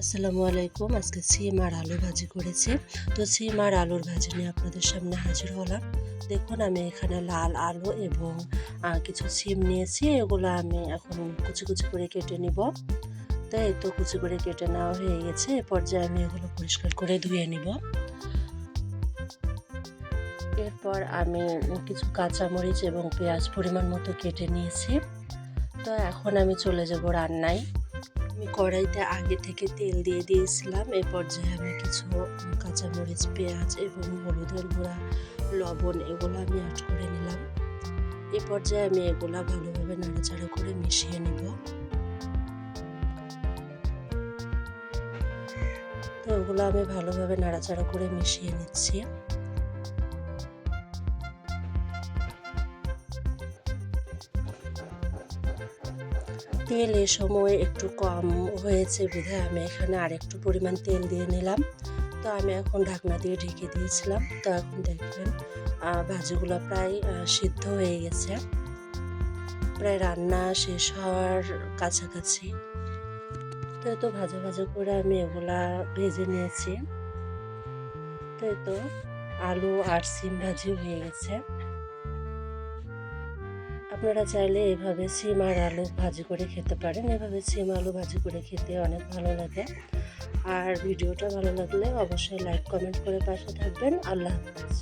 আসসালামু আলাইকুম। আজকে সিম আর আলু ভাজি করেছি। তো সিম আর আলুর ভাজি নিয়ে আপনাদের সামনে হাজির হলাম। দেখুন, আমি এখানে লাল আলু এবং কিছু সিম নিয়েছি। এগুলো আমি এখন কুচি কুচি করে কেটে নিব। তো এই তো কুচি করে কেটে নেওয়া হয়ে গেছে। এ পর্যায়ে আমি এগুলো পরিষ্কার করে ধুয়ে নিব। এরপর আমি কিছু কাঁচামরিচ এবং পেঁয়াজ পরিমাণ মতো কেটে নিয়েছি। তো এখন আমি চলে যাব রান্নায়। কড়াইতে আগে থেকে তেল দিয়ে দিয়েছিলাম। এ পর্যায়ে আমি কিছু কাঁচামরিচ, পেঁয়াজ এবং হলুদের গুঁড়া, লবণ এগুলো আমি অ্যাড করে নিলাম। এ পর্যায়ে আমি এগুলা ভালোভাবে নাড়াচাড়া করে মিশিয়ে নেব। তো এগুলো আমি ভালোভাবে নাড়াচাড়া করে মিশিয়ে নিচ্ছি। তেল এ সময় একটু কম হয়েছে বিধায় আমি এখানে আর একটু পরিমাণ তেল দিয়ে নিলাম। তো আমি এখন ঢাকনা দিয়ে ঢেকে দিয়েছিলাম। তো এখন দেখবেন ভাজিগুলো প্রায় সিদ্ধ হয়ে গেছে। প্রায় রান্না শেষ হওয়ার কাছাকাছি। তো এই তো ভাজা ভাজা করে আমি এগুলা ভেজে নিয়েছি। তো তো আলু আর সিম ভাজি হয়ে গেছে। আপনারা চাইলে এভাবে সিম আর আলু ভাজি করে খেতে পারেন। এভাবে সিম আলু ভাজি করে খেতে অনেক ভালো লাগে। আর ভিডিওটা ভালো লাগলে অবশ্যই লাইক কমেন্ট করে পাশে থাকবেন। আল্লাহ হাফিজ।